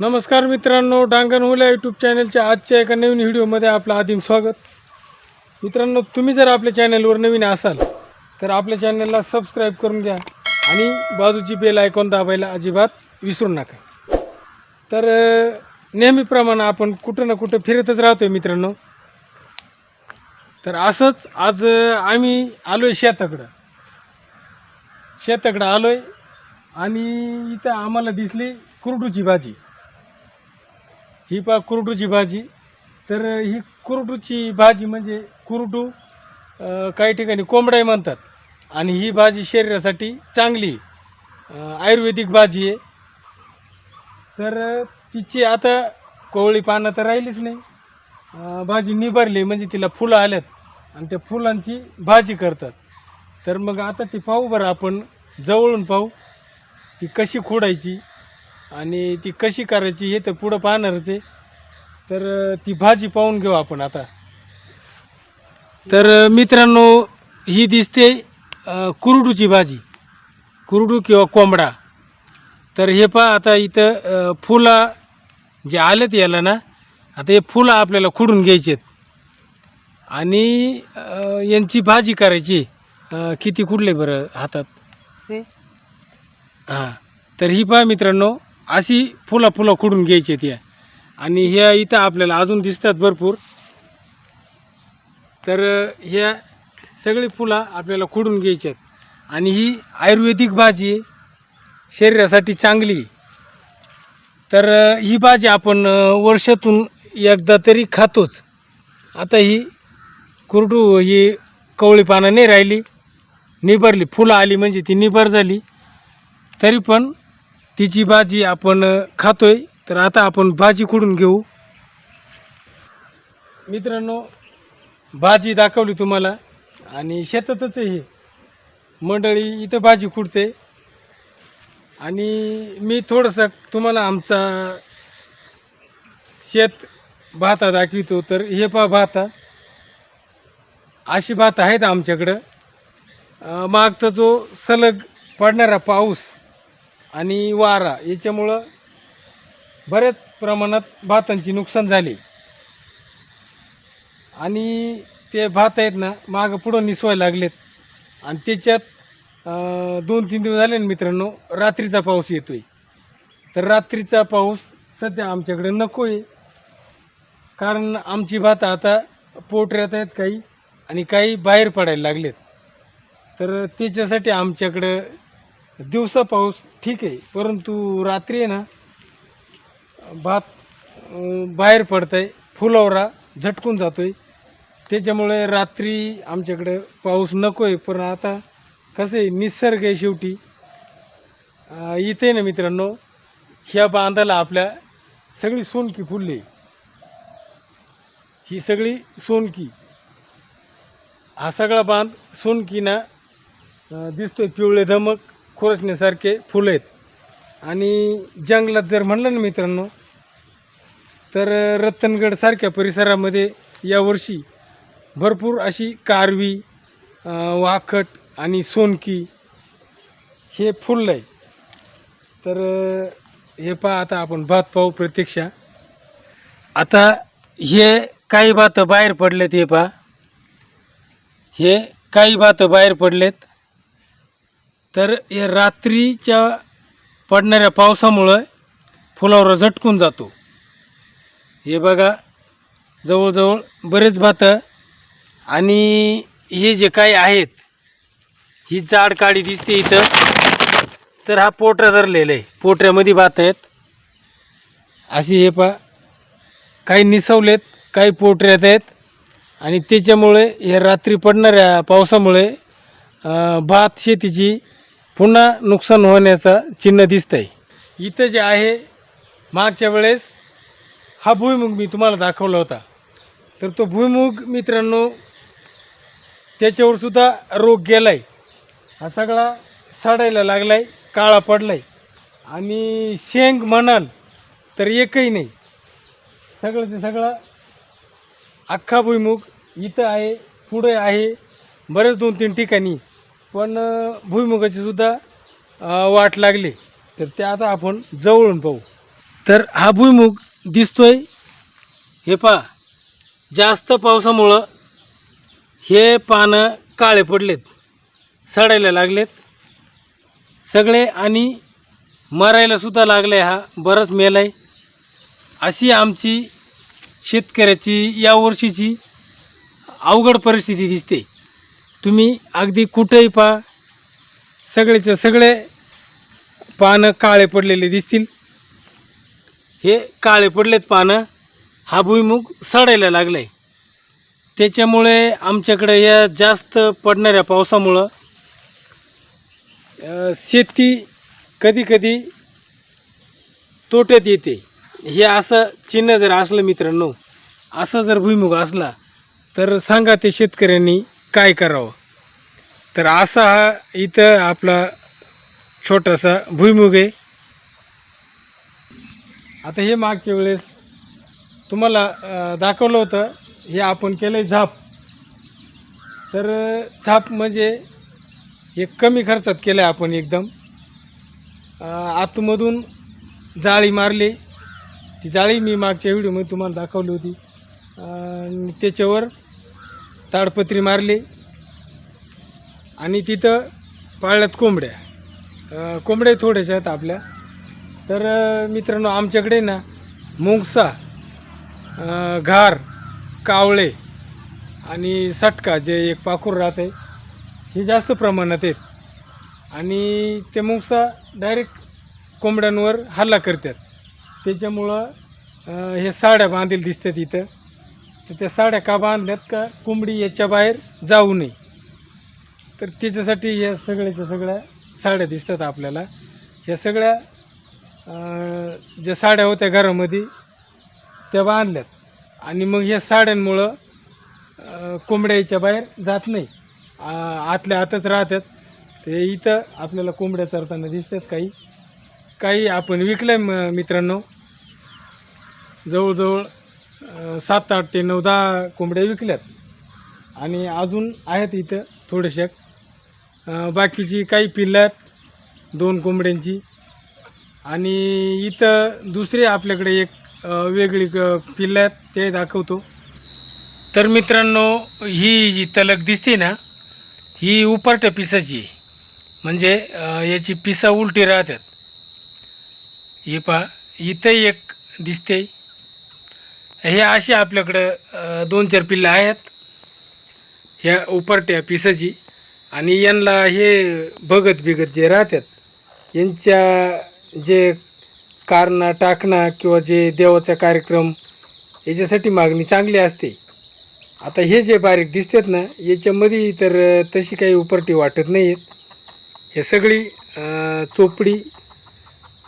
नमस्कार मित्रांनो डांगणहुल्या यूट्यूब चॅनलच्या आजच्या एका नवीन व्हिडिओमध्ये आपलं आदिम स्वागत. मित्रांनो तुम्ही जर आपल्या चॅनलवर नवीन असाल तर आपल्या चॅनलला सबस्क्राईब करून घ्या आणि बाजूची बेल आयकॉन दाबायला अजिबात विसरू नका. तर नेहमीप्रमाणे आपण कुठं ना कुठं फिरतच राहतो आहे मित्रांनो. तर असंच आज आम्ही आलो आहे शेताकडं. शेताकडं आलो आहे आणि इथं आम्हाला दिसली कुरडूची भाजी. ही पा कुरडूची भाजी. तर ही कुरडूची भाजी म्हणजे कुरडू काही ठिकाणी कोंबडाई म्हणतात. आणि ही भाजी शरीरासाठी चांगली आयुर्वेदिक भाजी आहे. तर तिची आता कोवळी पानं तर राहिलीच नाही. भाजी निभारली म्हणजे तिला फुलं आल्यात आणि त्या फुलांची भाजी करतात. तर मग आता ती पाहू बरं आपण जवळून पाहू ती कशी खोडायची. आणि ती कशी करायची हे तर पुढं पाहणारच आहे. तर ती भाजी पाहून घेऊ आपण आता. तर मित्रांनो ही दिसते कुरडूची भाजी. कुरडू किंवा कोंबडा. तर हे पहा आता इथं फुलं जे आलेत याला ना आता हे फुलं आपल्याला खुडून घ्यायचे आणि अं, यांची भाजी करायची किती कुठले बरं हातात? हां. तर ही पहा मित्रांनो अशी फुलं फुलं खुडून घ्यायची त्या आणि ह्या इथं आपल्याला अजून दिसतात भरपूर. तर ह्या सगळी फुलं आपल्याला खुडून घ्यायची आहेत आणि ही आयुर्वेदिक भाजी शरीरासाठी चांगली आहे. तर ही भाजी आपण वर्षातून एकदा तरी खातोच. आता ही कुरडू ही कवळी पानं नाही राहिली. निभरली. फुलं आली म्हणजे ती निभर झाली. तरी पण तिची भाजी आपण खातोय तर आता आपण भाजी खुडून घेऊ? मित्रांनो भाजी दाखवली तुम्हाला आणि शेतातच हे. मंडळी इथं भाजी खुडते आणि मी थोडंसं तुम्हाला आमचा शेत भाता दाखवितो तर हे पा भाता. अशी भात आहेत आमच्याकडं. मागचा जो सलग पडणारा पाऊस आणि वारा याच्यामुळं बऱ्याच प्रमाणात भातांची नुकसान झाले. आणि ते भात आहेत ना मागं पुढं निसवायला लागलेत. आणि त्याच्यात दोन तीन दिवस झाले ना मित्रांनो रात्रीचा पाऊस येतो आहे तर रात्रीचा पाऊस सध्या आमच्याकडे नको आहे कारण आमची भात आता पोटऱ्यात आहेत काही आणि काही बाहेर पडायला लागलेत. तर त्याच्यासाठी आमच्याकडं दिवसा पाऊस ठीक आहे परंतु रात्री आहे ना भात बाहेर पडत आहे फुलावरा झटकून जातो आहे त्याच्यामुळे रात्री आमच्याकडं पाऊस नको आहे पण आता कसं आहे निसर्ग आहे शेवटी. इथे ना मित्रांनो ह्या बांधाला आपल्या सगळी सोनकी फुलली ही सगळी सोनकी. हा सगळा बांध सोनकीना दिसतोय पिवळे धमक. खुरसण्यासारखे फुलं आहेत. आणि जंगलात जर म्हणलं ना मित्रांनो तर रत्तनगडसारख्या परिसरामध्ये यावर्षी भरपूर अशी कारवी वाखट आणि सोनकी हे फुललं आहे. तर हे पहा आता आपण भात पाहू प्रत्यक्षा. आता हे काही भातं बाहेर पडलेत हे पहा. हे काही भातं बाहेर पडलेत. तर हे रात्रीच्या पडणाऱ्या पावसामुळं फुलावर झटकून जातो. हे बघा जवळजवळ बरेच भातं आणि हे जे काही आहेत ही जाड काळी दिसते इथं. तर हा पोटरा धरलेला आहे. पोटऱ्यामध्ये भात आहेत. अशी हे पा काही निसवलेत काही पोटऱ्यात आहेत. आणि त्याच्यामुळे हे रात्री पडणाऱ्या पावसामुळे भात शेतीची पुन्हा नुकसान होण्याचा चिन्ह दिसतं आहे इथं जे आहे मागच्या वेळेस हा भुईमुग मी तुम्हाला दाखवला होता. तर तो भुईमुग मित्रांनो त्याच्यावरसुद्धा रोग गेला आहे हा सगळा सडायला लागला आहे काळा पडला आहे आणि शेंग म्हणाल तर एकही नाही. सगळं अख्खा भुईमुग इथं आहे पुढे आहे बरेच दोन तीन ठिकाणी. पण भुईमुगाची सुद्धा वाट लागली. तर ते आता आपण जवळून पाहू. तर हा भुईमुग दिसतोय. हे पहा जास्त पावसामुळं हे पानं काळे पडलेत. सडायला लागलेत. सगळे आणि मरायलासुद्धा लागले हा बरंच मेलाय अशी आमची शेतकऱ्याची यावर्षीची अवघड परिस्थिती दिसते. तुम्ही अगदी कुठेही पहा सगळेचे सगळे पानं काळे पडलेले दिसतील. हे काळे पडलेत पानं हा भुईमुग सडायला लागलाय. त्याच्यामुळे आमच्याकडे या जास्त पडणाऱ्या पावसामुळं शेती कधी कधी तोट्यात येते. हे असं चिन्ह जर असलं मित्रांनो असं जर भुईमुग असला तर सांगा ते शेतकऱ्यांनी. काय करावं? तर असा हा इथं आपला छोटासा भुईमुग आहे. आता हे मागच्या वेळेस तुम्हाला दाखवलं होतं. हे आपण केलं आहे झाप. तर झाप म्हणजे हे कमी खर्चात केलं आहे आपण एकदम. आतमधून जाळी मारली. ती जाळी मी मागच्या व्हिडिओमध्ये तुम्हाला दाखवली होती. त्याच्यावर ताडपत्री मारली. आणि तिथं पाळल्यात कोंबड्या. कोंबड्या थोड्याशा आहेत आपल्या. तर मित्रांनो आमच्याकडे ना मुंगसा घार कावळे आणि सटका जे एक पाखूर राहते हे जास्त प्रमाणात आहेत. आणि ते मुंगसा डायरेक्ट कोंबड्यांवर हल्ला करतात. त्याच्यामुळं हे साड्या बांधील दिसतात इथं. तर त्या साड्या का बांधल्यात का? कोंबडी याच्या बाहेर जाऊ नये. तर त्याच्यासाठी या सगळ्याच्या सगळ्या साड्या दिसतात आपल्याला. ह्या सगळ्या ज्या साड्या होत्या घरामध्ये त्या बांधल्यात. आणि मग या साड्यांमुळं कोंबड्याच्या कोंबड्या याच्या बाहेर जात नाही. आतल्या आतच राहतात. ते इथं आपल्याला कोंबड्या चरताना दिसतात काही. काही आपण विकलं आहे मित्रांनो. जवळजवळ सात आठ ते नऊ दहा कोंबड्या विकल्यात. आणि अजून आहेत इथं थोडेशा बाकीची काही पिल्लं आहेत दोन कोंबड्यांची. आणि इथं दुसरे आपल्याकडे एक वेगळी क- पिल्लं आहेत ते दाखवतो. तर मित्रांनो ही जी तलक दिसते ना ही उपारट्या पिसाची म्हणजे याची पिसा उलटी राहतात. हे पहा इथं एक दिसते. हे असे आपल्याकडं दोन चार पिल्लं आहेत. ह्या उपरट्या पिसाची. आणि यांना हे भगत बिगत जे राहतात यांच्या जे कारणं टाकणं किंवा जे देवाचा कार्यक्रम याच्यासाठी मागणी चांगली असते. आता हे जे बारीक दिसतात ना याच्यामध्ये तर तशी काही उपरटी वाटत नाही आहेत हे सगळी अ, चोपडी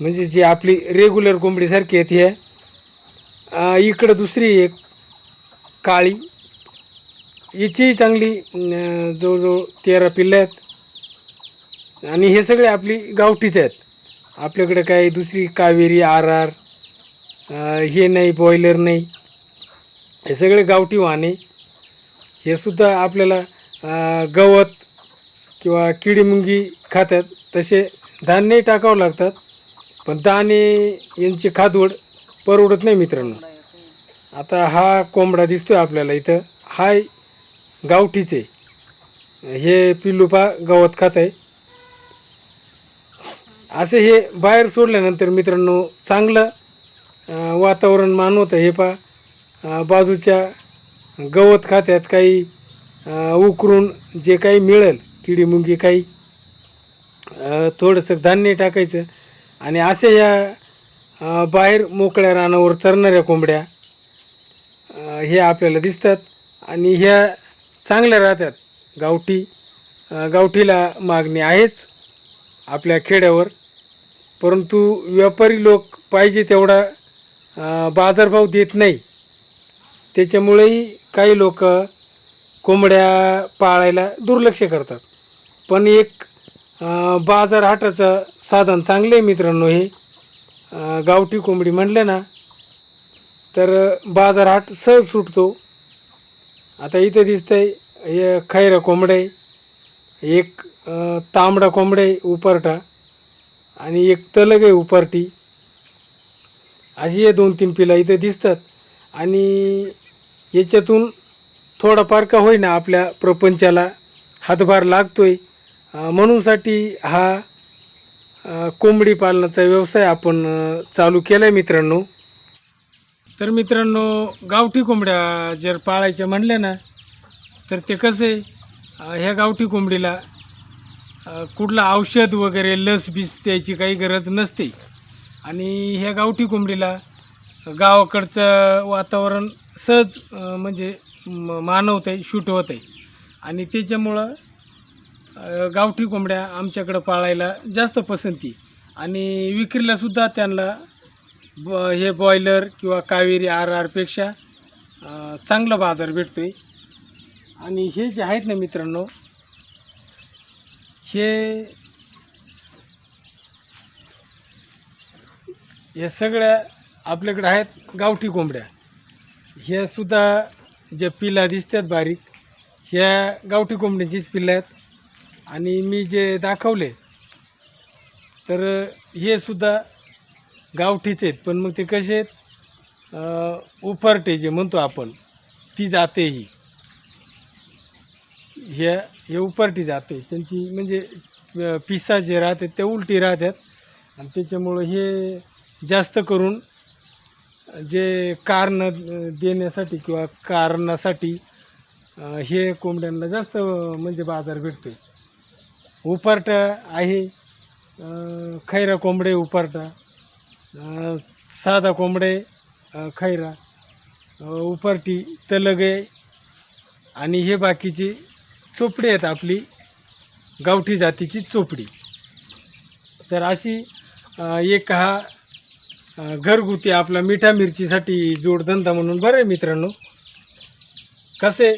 म्हणजे जी आपली रेग्युलर कोंबडीसारखी आहेत हे इकडं दुसरी एक काळी. याचीही चांगली जवळजवळ तेरा पिल्लं आहेत. आणि हे सगळे आपली गावठीच आहेत. आपल्याकडे काही दुसरी कावेरी आर आर हे नाही बॉयलर नाही. हे सगळे गावठी वाहने. हे सुद्धा आपल्याला गवत किंवा किडीमुंगी खातात. तसे धान्यही टाकावं लागतात. पण दाणे यांची खादवड परवडत नाही मित्रांनो. आता हा कोंबडा दिसतोय आपल्याला इथं. हा गावठीचे. हे पिल्लूपा गवत खात आहे. असे हे बाहेर सोडल्यानंतर मित्रांनो चांगलं वातावरण मानवतं हे पा बाजूच्या गवत खात्यात काही उकरून जे काही मिळेल किडी मुंगी काही थोडंसं धान्य टाकायचं. आणि असे या बाहेर मोकळ्या रानावर चरणाऱ्या कोंबड्या हे आपल्याला दिसतात. आणि ह्या चांगल्या राहतात. गावठी गावठीला मागणी आहेच आपल्या खेड्यावर. परंतु व्यापारी लोक पाहिजे तेवढा बाजारभाव देत नाही. त्याच्यामुळेही काही लोक कोंबड्या पाळायला दुर्लक्ष करतात. पण एक बाजार हाटाचं साधन चांगलं आहे मित्रांनो हे. गावठी कोंबडी म्हणलं ना तर बाजार हाट सहज सुटतो. आता इथं दिसतंय हे खैरा कोंबडे आहे एक तांबडा कोंबडे आहे उपारटा आणि एक तलग आहे उपारटी. अशी हे दोन तीन पिला इथं दिसतात आणि याच्यातून थोडाफार का होईना आपल्या प्रपंचाला हातभार लागतोय. आहे म्हणूनसाठी हा कोंबडी पालनाचा व्यवसाय आपण चालू केला आहे मित्रांनो. तर मित्रांनो गावठी कोंबड्या जर पाळायच्या म्हणल्या ना तर ते कसं आहे ह्या गावठी कोंबडीला कुठलं औषध वगैरे लस बीस द्यायची काही गरज नसते. आणि ह्या गावठी कोंबडीला गावाकडचं वातावरण सहज म्हणजे म- मानवत आहे शूट होत आहे आणि त्याच्यामुळं गावठी कोंबड्या आमच्याकडं पाळायला जास्त पसंती. आणि विक्रीलासुद्धा त्यांना ब हे बॉयलर किंवा कावेरी आर आरपेक्षा चांगला बाजार भेटतो आहे आणि हे जे आहेत ना मित्रांनो हे हे सगळ्या आपल्याकडे आहेत गावठी कोंबड्या. ह्यासुद्धा ज्या पिला दिसतात बारीक ह्या गावठी कोंबड्यांचीच पिल्लं आहेत. आणि मी जे दाखवले तर हे सुद्धा गावठीच आहेत. पण मग ते कसे आहेत? उपरटे जे म्हणतो आपण ती जाते ही. ह्या हे उपरटी जाते. त्यांची म्हणजे पिसा जे राहतात ते उलटी राहतात. आणि त्याच्यामुळं हे जास्त करून जे कारण देण्यासाठी किंवा कारणासाठी हे कोंबड्यांना जास्त म्हणजे बाजार भेटतो उपारटा आहे खैरा कोंबडे उपारटा साधा कोंबडे खैरा अं, उपारटी तलगे आणि हे बाकीची चोपडी आहेत आपली गावठी जातीची चोपडी. तर अशी एक हा घरगुती आपला मिठा मिरचीसाठी जोडधंदा म्हणून बरं आहे मित्रांनो. कसे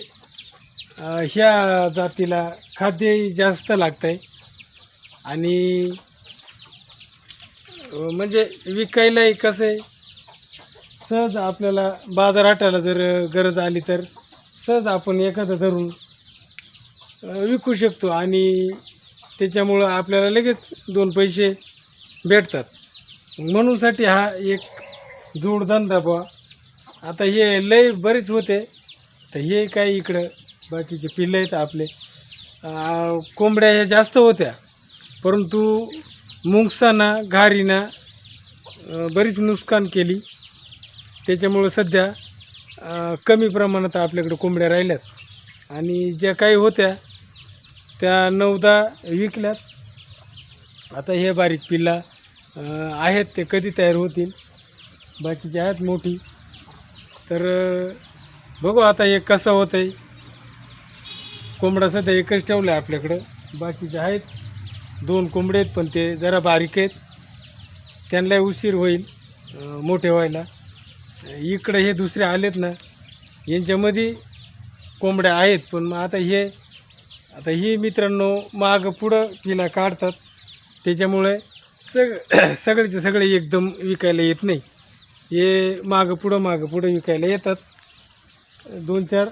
ह्या जातीला खाद्यही जास्त लागतं आहे आणि म्हणजे विकायलाही कसं आहे सहज आपल्याला बाजारहाटाला जर गरज आली तर सहज आपण एखादं धरून विकू शकतो. आणि त्याच्यामुळं आपल्याला लगेच दोन पैसे भेटतात. म्हणूनसाठी हा एक जोडधंदा बुवा. आता हे लय बरेच होते. तर हे काही इकडं बाकीचे पिल्लं आहेत आपले. कोंबड्या ह्या जास्त होत्या. परंतु मुंगसाना घारीनं बरीच नुकसान केली. त्याच्यामुळं सध्या कमी प्रमाणात आपल्याकडे कोंबड्या राहिल्यात. आणि ज्या काही होत्या त्या नऊदा विकल्यात. आता हे बारीक पिल्ला आहेत ते कधी तयार होतील? बाकीचे आहेत मोठी. तर बघू आता हे कसं होतं आहे कोंबडा सध्या एकच ठेवला आहे आपल्याकडं. बाकीचे आहेत. दोन कोंबडे आहेत पण ते जरा बारीक आहेत. त्यांना उशीर होईल मोठे व्हायला. इकडं हे दुसरे आलेत ना यांच्यामध्ये कोंबड्या आहेत पण मग आता हे आता ही मित्रांनो माग पुढं पिला काढतात. त्याच्यामुळे सग सगळेचे सगळे एकदम विकायला येत नाही. हे मागं पुढं मागं पुढं विकायला येतात. दोन चार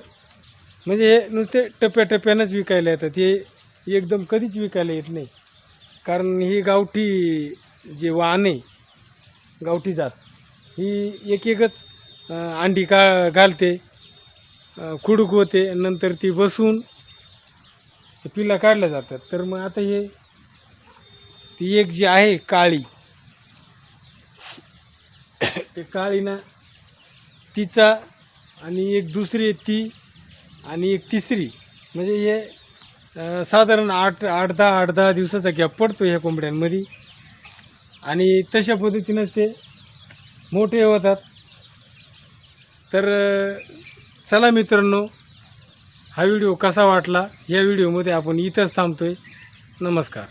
म्हणजे हे नुसते टप्प्याटप्प्यानंच विकायला येतात. हे एकदम कधीच विकायला येत नाही. कारण ही गावठी जे वाण आहे गावठी जात ही एक एकच अंडी का घालते खुडूक होते नंतर ती बसून पिला काढल्या जातात. तर मग आता हे ती एक जी आहे काळी ते काळी ना तिचा आणि एक दुसरी ती आणि एक तिसरी म्हणजे हे साधारण आठ आठ दहा आठ दहा दिवसाचा गॅप पडतो ह्या कोंबड्यांमध्ये. आणि तशा पद्धतीनं ते मोठे होतात. तर चला मित्रांनो हा व्हिडिओ कसा वाटला या व्हिडिओमध्ये आपण इथंच थांबतो आहे नमस्कार.